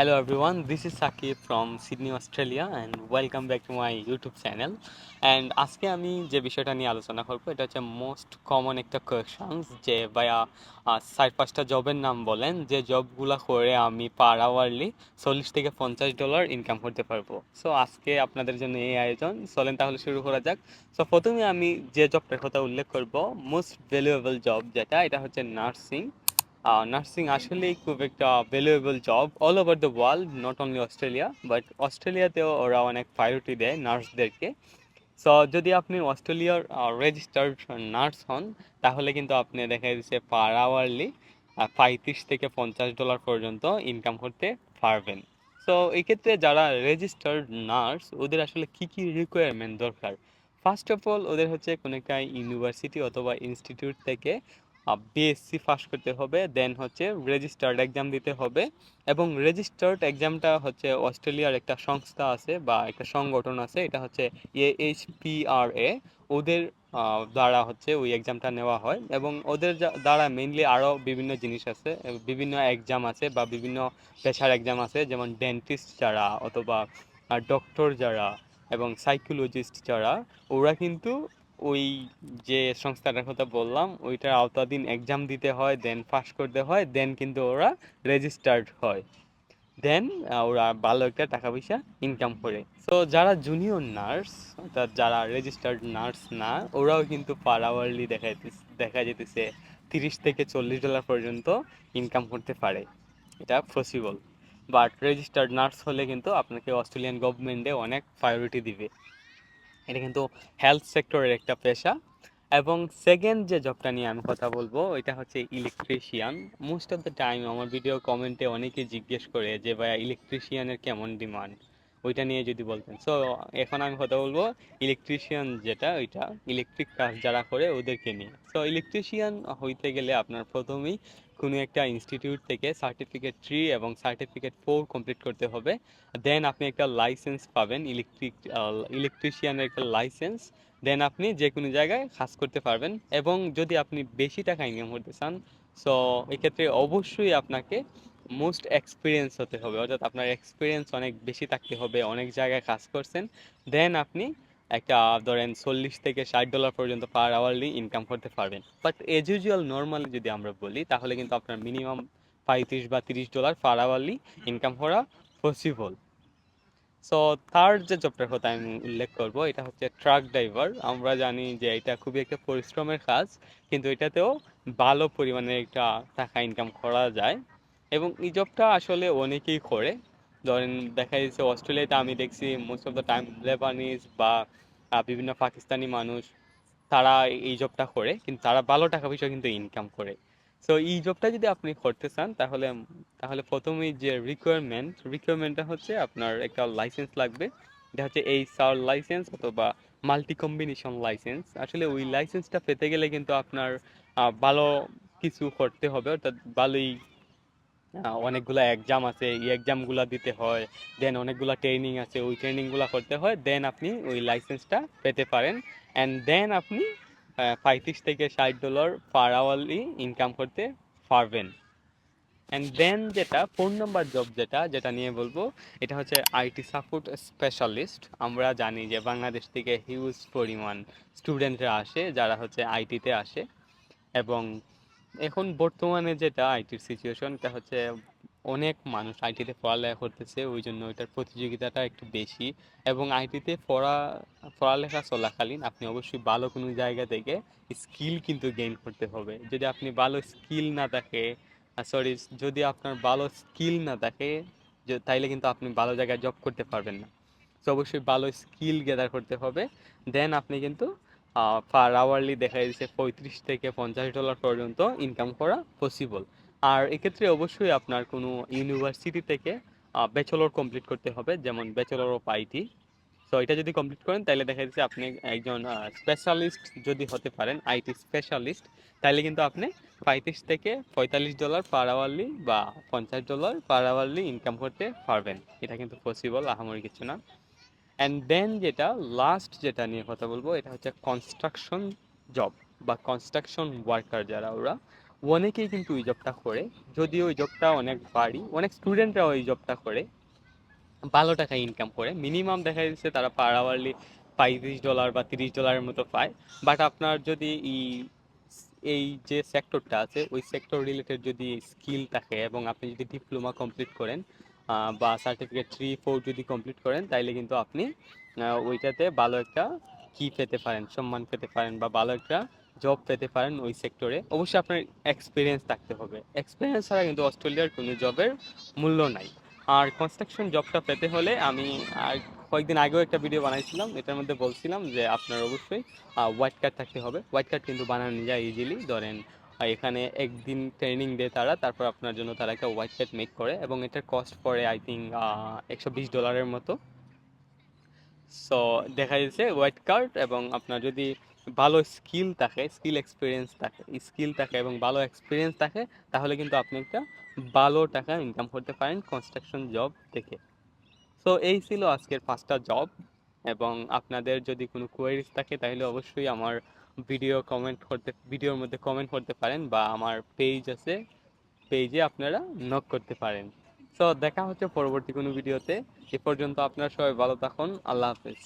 Hello everyone, this is Saki from Sydney, Australia and welcome back to my YouTube channel. And আজকে আমি যে বিষয়টা নিয়ে আলোচনা করব এটা হচ্ছে মোস্ট কমন একটা কোয়েশনস যে ভাইয়া চার পাঁচটা জবের নাম বলেন যে জবগুলো করে আমি পার আওয়ারলি চল্লিশ থেকে পঞ্চাশ ডলার ইনকাম করতে পারব। সো আজকে আপনাদের জন্য এই আয়োজন। চলেন তাহলে শুরু করা যাক। সো প্রথমে আমি যে জবটার কথা উল্লেখ করব মোস্ট ভ্যালুয়েবল জব যেটা এটা হচ্ছে নার্সিং নার্সিং আসলেই খুব একটা valuable job all over the world not only Australia but অস্ট্রেলিয়াতেও ওরা অনেক প্রায়োরিটি দেয় নার্সদেরকে। সো যদি আপনি অস্ট্রেলিয়ার রেজিস্টার্ড নার্স হন, তাহলে কিন্তু আপনি দেখা যাচ্ছে পার আওয়ারলি পঁয়ত্রিশ থেকে পঞ্চাশ ডলার পর্যন্ত ইনকাম করতে পারবেন। সো এক্ষেত্রে যারা রেজিস্টার্ড নার্স, ওদের আসলে কি কি রিকোয়ারমেন্ট দরকার? ফার্স্ট অফ অল ওদের হচ্ছে কোনো একটা ইউনিভার্সিটি অথবা ইনস্টিটিউট থেকে বিএসসি পাস করতে হবে দেন হচ্ছে রেজিস্টার্ড এক্সাম দিতে হবে এবং রেজিস্টার্ড এক্সামটা হচ্ছে অস্ট্রেলিয়ার একটা সংস্থা আছে বা একটা সংগঠন আছে, এটা হচ্ছে এএইচপিআরএ ওদের দ্বারা হচ্ছে ওই এক্সামটা নেওয়া হয় এবং ওদের দ্বারা মেইনলি আরও বিভিন্ন জিনিস আছে, বিভিন্ন এক্সাম আছে বা বিভিন্ন পেশার এক্সাম আছে, যেমন ডেন্টিস্ট যারা অথবা ডক্টর যারা এবং সাইকোলজিস্ট যারা, ওরা কিন্তু ওই যে সংস্থাটার কথা বললাম, ওইটার আওতাধীন এক্সাম দিতে হয় দেন পাস করতে হয় দেন কিন্তু ওরা রেজিস্টার্ড হয়। দেন ওরা ভালো একটা টাকা পয়সা ইনকাম করে। তো যারা জুনিয়র নার্স অর্থাৎ যারা রেজিস্টার্ড নার্স না, ওরাও কিন্তু পার আওয়ারলি দেখা দেখা যেতেছে তিরিশ থেকে চল্লিশ ডলার পর্যন্ত ইনকাম করতে পারে। এটা পসিবল বাট রেজিস্টার্ড নার্স হলে কিন্তু আপনাকে অস্ট্রেলিয়ান গভর্নমেন্টে অনেক প্রায়োরিটি দিবে। এটা কিন্তু হেলথ সেক্টরের একটা পেশা। এবং সেকেন্ড যে জবটা নিয়ে আমি কথা বলব এটা হচ্ছে electrician most of the time আমার ভিডিও কমেন্টে অনেকে জিজ্ঞেস করে যে, ভাইয়া ইলেকট্রিশিয়ানের কেমন ডিমান্ড ওইটা নিয়ে যদি বলতেন। সো এখন আমি কথা বলব ইলেকট্রিশিয়ান যেটা, ওইটা ইলেকট্রিক কাজ যারা করে ওদেরকে নিয়ে। সো ইলেকট্রিশিয়ান হইতে গেলে আপনার প্রথমেই কোনো একটা ইনস্টিটিউট থেকে সার্টিফিকেট থ্রি এবং সার্টিফিকেট ফোর কমপ্লিট করতে হবে। দেন আপনি একটা লাইসেন্স পাবেন ইলেকট্রিক ইলেকট্রিশিয়ানের একটা লাইসেন্স দেন আপনি যে কোনো জায়গায় কাজ করতে পারবেন এবং যদি আপনি বেশি টাকা ইনকাম করতে চান সো এক্ষেত্রে অবশ্যই আপনাকে মোস্ট এক্সপিরিয়েন্স হতে হবে। অর্থাৎ আপনার এক্সপিরিয়েন্স অনেক বেশি থাকতে হবে, অনেক জায়গায় কাজ করছেন। দেন আপনি একটা, ধরেন, চল্লিশ থেকে ষাট ডলার পর্যন্ত পার আওয়ারলি ইনকাম করতে পারবেন। বাট এজ ইউজুয়াল নর্মালি যদি আমরা বলি, তাহলে কিন্তু আপনার মিনিমাম পঁয়ত্রিশ বা তিরিশ ডলার পার আওয়ারলি ইনকাম করা পসিবল সো থার্ড যে জবটার কথা আমি উল্লেখ করব, এটা হচ্ছে ট্রাক ড্রাইভার আমরা জানি যে এটা খুবই একটা পরিশ্রমের কাজ, কিন্তু এটাতেও ভালো পরিমাণে একটা টাকা ইনকাম করা যায়। এবং এই জবটা আসলে অনেকেই করে। ধরেন দেখা যাচ্ছে অস্ট্রেলিয়াতে আমি দেখছি most of the time Lebanese বা বিভিন্ন পাকিস্তানি মানুষ তারা এই জবটা করে কিন্তু তারা ভালো টাকা পয়সা কিন্তু ইনকাম করে। সো এই জবটা যদি আপনি করতে চান তাহলে তাহলে প্রথমেই যে রিকোয়ারমেন্ট রিকোয়ারমেন্টটা হচ্ছে আপনার একটা লাইসেন্স লাগবে। এটা হচ্ছে এই সার লাইসেন্স অথবা মাল্টি কম্বিনেশন লাইসেন্স আসলে ওই লাইসেন্সটা পেতে গেলে কিন্তু আপনার ভালো কিছু করতে হবে অর্থাৎ ভালোই অনেকগুলো এক্সাম আছে, এই এক্সামগুলো দিতে হয় দেন অনেকগুলো ট্রেনিং আছে, ওই ট্রেনিংগুলো করতে হয় দেন আপনি ওই লাইসেন্সটা পেতে পারেন অ্যান্ড দেন আপনি পঁয়ত্রিশ থেকে ষাট ডলার পার আওয়ারলি ইনকাম করতে পারবেন। অ্যান্ড দেন যেটা ফোন নাম্বার জব যেটা যেটা নিয়ে বলব, এটা হচ্ছে আইটি সাপোর্ট স্পেশালিস্ট আমরা জানি যে বাংলাদেশ থেকে হিউজ পরিমাণ স্টুডেন্টরা আসে, যারা হচ্ছে আইটিতে আসে, এবং এখন বর্তমানে যেটা আইটির সিচুয়েশন এটা হচ্ছে অনেক মানুষ আইটিতে পড়ালেখা করতেছে, ওই জন্য ওইটার প্রতিযোগিতাটা একটু বেশি। এবং আইটিতে পড়া, পড়ালেখা চলাকালীন আপনি অবশ্যই ভালো কোনো জায়গা থেকে স্কিল কিন্তু গেইন করতে হবে। যদি আপনি ভালো স্কিল না থাকে সরি যদি আপনার ভালো স্কিল না থাকে তাইলে কিন্তু আপনি ভালো জায়গায় জব করতে পারবেন না। তো অবশ্যই ভালো স্কিল গেদার করতে হবে। দেন আপনি কিন্তু পার আওয়ারলি দেখা যাচ্ছে পঁয়ত্রিশ থেকে পঞ্চাশ ডলার পর্যন্ত ইনকাম করা পসিবল আর এক্ষেত্রে অবশ্যই আপনার কোনো ইউনিভার্সিটি থেকে ব্যাচেলর কমপ্লিট করতে হবে, যেমন ব্যাচেলর অফ আইটি তো এটা যদি কমপ্লিট করেন, তাহলে দেখা যাচ্ছে আপনি একজন স্পেশালিস্ট যদি হতে পারেন আইটি স্পেশালিস্ট তাহলে কিন্তু আপনি পঁয়ত্রিশ থেকে পঁয়তাল্লিশ ডলার পার আওয়ারলি বা পঞ্চাশ ডলার পার আওয়ারলি ইনকাম করতে পারবেন। এটা কিন্তু পসিবল আহামরি কিছু না। অ্যান্ড দেন যেটা লাস্ট যেটা নিয়ে কথা বলব, এটা হচ্ছে কনস্ট্রাকশন জব বা কনস্ট্রাকশন ওয়ার্কার যারা ওরা, অনেকেই কিন্তু ওই জবটা করে। যদিও ওই জবটা অনেক বাড়ি অনেক স্টুডেন্টরা ওই জবটা করে। ভালো টাকা ইনকাম করে। মিনিমাম দেখা যাচ্ছে তারা পার আওয়ারলি পঁয়ত্রিশ ডলার বা তিরিশ ডলারের মতো পায়। বাট আপনার যদি এই এই যে সেক্টরটা আছে, ওই সেক্টর রিলেটেড যদি স্কিল থাকে এবং আপনি যদি ডিপ্লোমা কমপ্লিট করেন বা সার্টিফিকেট থ্রি ফোর যদি কমপ্লিট করেন, তাইলে কিন্তু আপনি ওইটাতে ভালো একটা কি পেতে পারেন, সম্মান পেতে পারেন বা ভালো একটা জব পেতে পারেন ওই সেক্টরে অবশ্যই আপনার এক্সপিরিয়েন্স থাকতে হবে। এক্সপিরিয়েন্স ছাড়া কিন্তু অস্ট্রেলিয়ার কোনো জবের মূল্য নাই। আর কনস্ট্রাকশন জবটা পেতে হলে আমি, আর কয়েকদিন আগেও একটা ভিডিও বানাইছিলাম, এটার মধ্যে বলছিলাম যে আপনার অবশ্যই হোয়াইট কার্ড থাকতে হবে। হোয়াইট কার্ড কিন্তু বানানো যায় ইজিলি ধরেন এখানে একদিন ট্রেনিং দেয় তারা, তারপর আপনার জন্য তারা একটা হোয়াইট কার্ড মেক করে এবং এটার কস্ট পড়ে আই থিঙ্ক একশো বিশ ডলারের মতো। সো দেখা যাচ্ছে হোয়াইট কার্ড এবং আপনার যদি ভালো স্কিল থাকে স্কিল এক্সপিরিয়েন্স থাকে স্কিল থাকে এবং ভালো এক্সপিরিয়েন্স থাকে, তাহলে কিন্তু আপনি একটা ভালো টাকা ইনকাম করতে পারেন কনস্ট্রাকশন জব থেকে। সো এই ছিল আজকের পাঁচটা জব এবং আপনাদের যদি কোনো কোয়ারিজ থাকে, তাহলে অবশ্যই আমার ভিডিও কমেন্ট করতে ভিডিওর মধ্যে কমেন্ট করতে পারেন বা আমার পেজ আছে পেজে আপনারা নক করতে পারেন। সো দেখা হচ্ছে পরবর্তী কোনো ভিডিওতে এ পর্যন্ত আপনারা সবাই ভালো থাকুন। আল্লাহ হাফেজ।